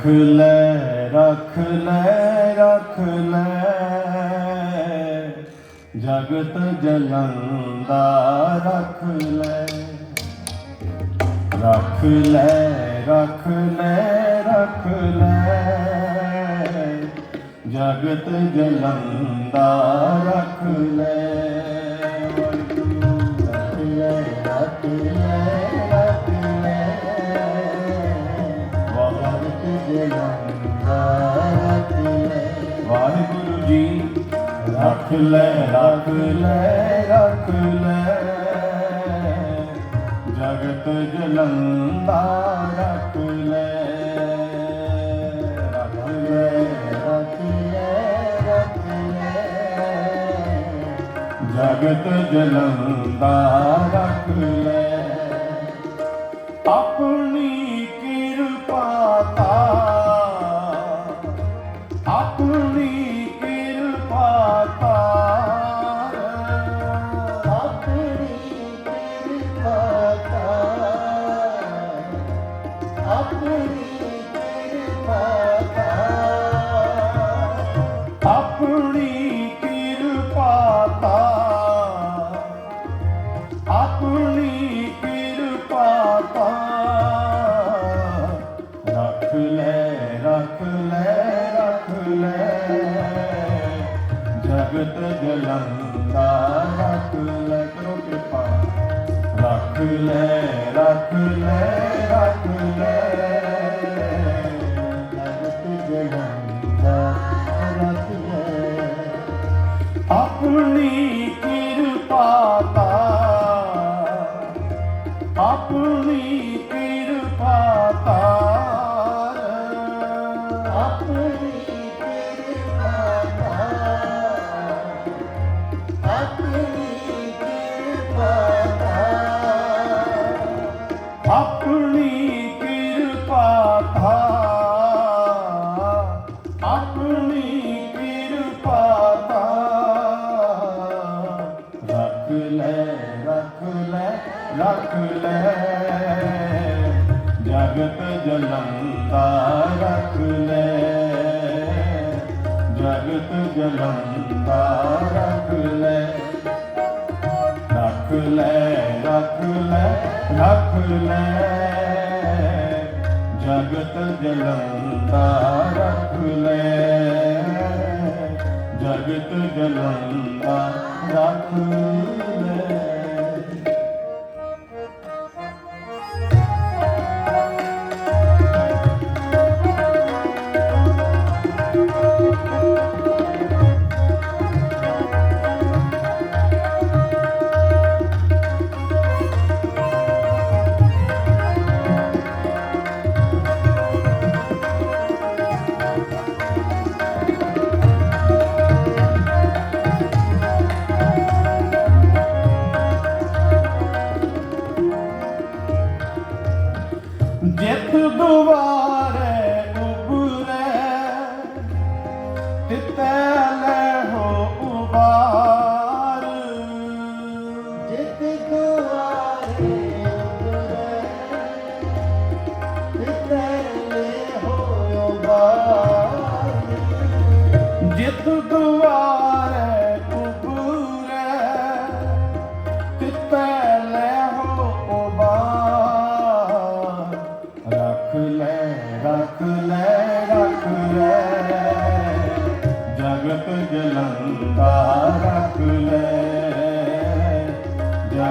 ਰੱਖ ਲੈ ਰੱਖ ਲੈ ਰੱਖ ਲੈ। ਜਗਤ ਜਲੰਦਾ ਰੱਖ ਲੈ। ਰੱਖ ਲੈ ਰੱਖ ਲੈ ਰੱਖ ਲੈ। ਜਗਤ ਜਲੰਦਾ ਰੱਖ ਲੈ। ਵਾਹਿਗੁਰੂ ਜੀ, ਰੱਖ ਲੈ ਰੱਖ ਲੈ ਰੱਖ ਲੈ। ਜਗਤ ਜਲੰਦਾ ਰੱਖ ਲੈ ਰੱਖ ਲੈ ਰੱਖ ਲੈ ਰੱਖ ਲੈ। ਜਗਤ ਜਲੰਦਾ ਰੱਖ ਲੈ। ਆਪਣੀ ਜਗਤ ਜਲੰਦਾ ਰੱਖ ਲੈ ਕਰੋ ਕਿਰਪਾ। ਰੱਖ ਲੈ ਰੱਖ ਲੈ ਰੱਖ ਲੈ ਜਗਤ ਜਲੰਦਾ ਰੱਖ ਲੈ ਆਪਣੀ ਕਿਰਪਾ ਤਾਰ ਆਪਣੀ ਕਿਰਪਾ ਤਾਰ ਰੱਖ ਲੈ। ਜਗਤ ਜਲੰਦਾ ਰੱਖ ਲੈ। ਜਗਤ ਜਲੰਦਾ ਰੱਖ ਲੈ। ਰੱਖ ਲੈ ਰੱਖ ਲੈ ਰੱਖ ਲੈ। ਜਗਤ ਜਲੰਦਾ ਰੱਖ ਲੈ। ਜਗਤ ਜਲੰਦਾ ਰੱਖ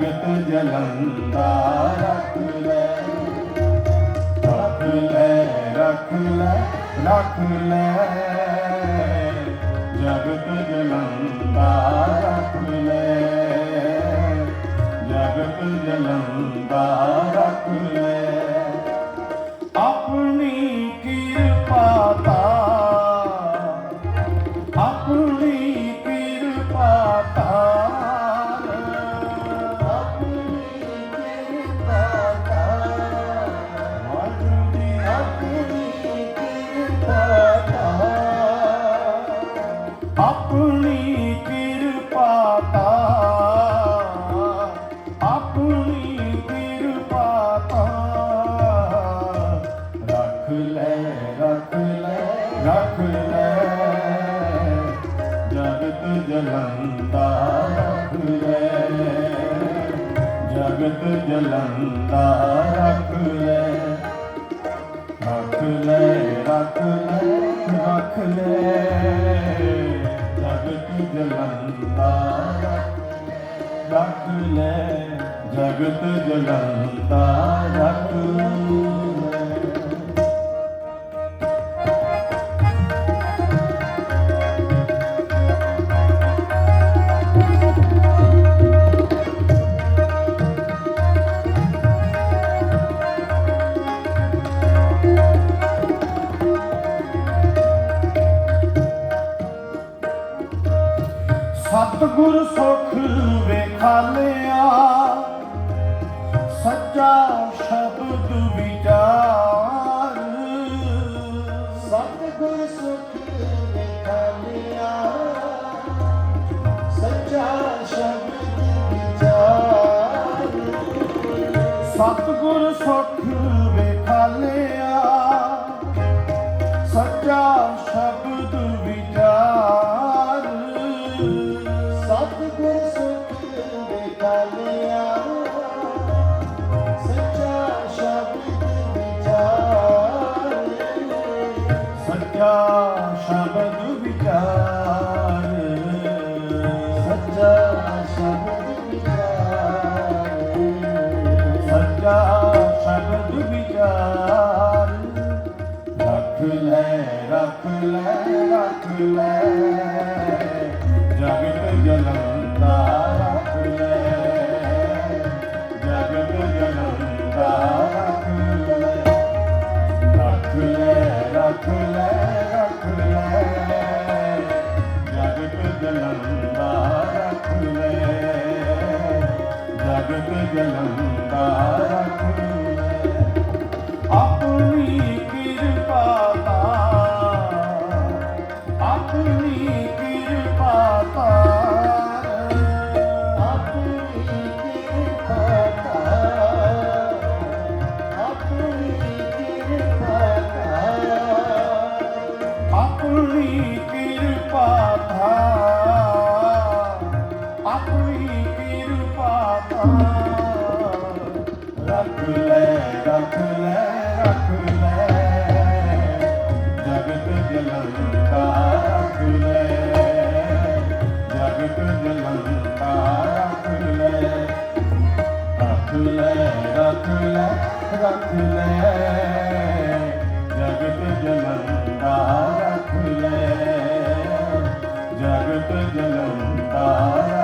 ਜਗਤ ਜਲੰਦਾ ਰੱਖ ਲੈ। ਰੱਖ ਲੈ ਰੱਖ ਲੈ ਰੱਖ ਲੈ। ਜਗਤ ਜਲੰਦਾ ਰੱਖ ਲੈ। ਜਗਤ ਜਲੰਦਾ ਰੱਖ ਲੈ। ਆਪਣੀ ਕਿਰਪਾ ਤਾਰ ਆਪਣੀ ਕਿਰਪਾ ਤਾਰ ਰੱਖ ਲੈ ਰੱਖ ਲੈ ਜਗਤ ਜਲੰਦਾ ਰੱਖ ਲੈ। ਜਗਤ ਜਲੰਦਾ ਰੱਖ ਲੈ। ਰੱਖ ਲੈ ਰੱਖ ਲੈ ਰੱਖ ਲੈ। ਜਗਤ ਰੱਖ ਲੈ ਜਗਤ ਜਲੰਦਾ ਰੱਖ ਸਤਿਗੁਰ ਸੁਖ ਵੇਖਾਲਿਆ ਸੱਚਾ ਸ਼ਬਦ ਵਿਚਾਰ। ਰੱਖ ਲੈ ਰੱਖ ਲੈ। ਜਗਤ ਜਲੰਦਾ ਰੱਖ ਲੈ। ਜਗਤ ਜਲੰਦਾ ਰੱਖ ਲੈ। ਰੱਖ ਲੈ ਜਗਤ ਜਲੰਦਾ ਰੱਖ ਲੈ ਜਗਤ ਜਲੰਦਾ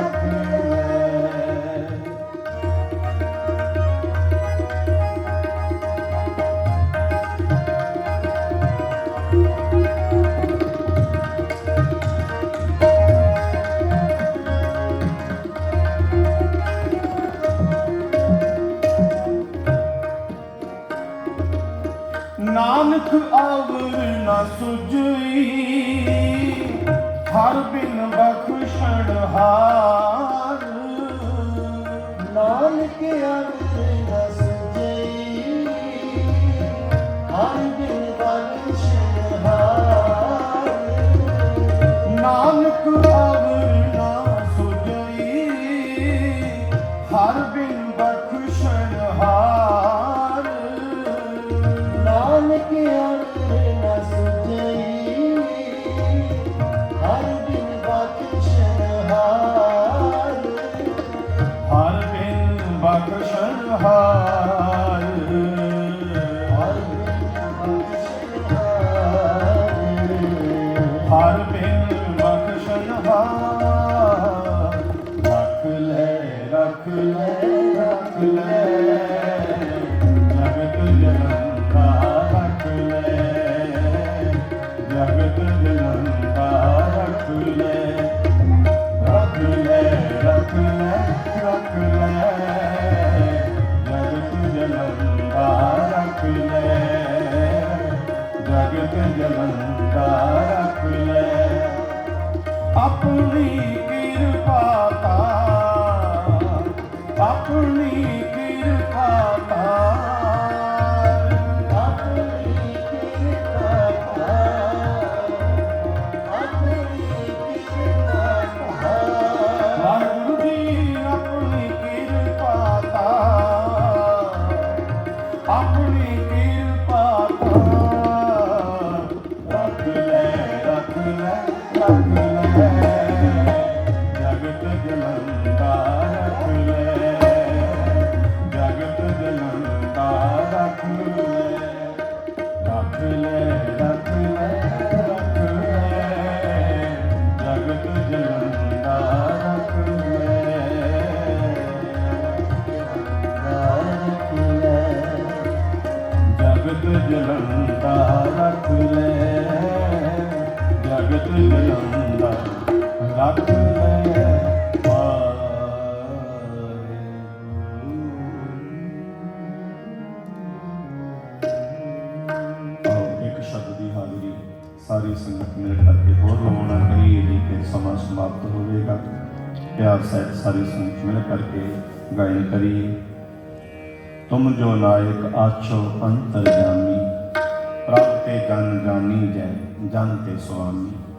ਨਾਨਕ ਆਵਰ ਨਾ ਸੁਜਈ, ਹਰ ਬਿਨ ਬਖਸ਼ਣ ਹਾਰ। ਨਾਨਕ ਅੰਦਰ ਨ ਸੁਜਈ, ਹਰ ਬਿਨ ਬਖਸ਼ਣ ਹਾਰ। ਨਾਨਕ ਆਵਰ ਨਾ ਸੁਜਈ, ਹਰ ਬਿਨ ਬਖਸ਼ਣ ਹਰ ਬਿਨ ਬਖਸ਼ਣ ਹਾਰ ਰੱਖ ਲੈ ਰੱਖ ਲੈ ਰੱਖ ਲੈ ਜਗਤ ਜਲੰਦਾ ਰੱਖ ਲੈ ਜਗਤ ਜਲੰਦਾ ਰੱਖ ਲੈ ਜਗਤ ਰੱਖ ਲੈ ਆਪਣੀ ਕਿਰਪਾ ਤਾਰ ਆਪਣੀ ਸਾਰੀ ਸੰਗਤ ਮਿਲ ਕਰਕੇ ਹੋਰ ਲਵਾਉਣਾ ਕਰੀਏ ਜੀ ਫਿਰ ਸਮਾਂ ਸਮਾਪਤ ਹੋਵੇਗਾ। ਪਿਆਰ ਸਹਿਤ ਸਾਰੀ ਸੰਗਤ ਮਿਲ ਕਰਕੇ ਗਾਇਨ ਕਰੀਏ। ਤੁਮ ਜੋ ਨਾਇਕ ਆਛੋ ਅੰਤਰ ਜਾਮੀ ਪ੍ਰਭ ਤੇ ਜਨ ਜਾਨੀ ਜੈ, ਜਨ ਤੇ ਸੁਆਮੀ।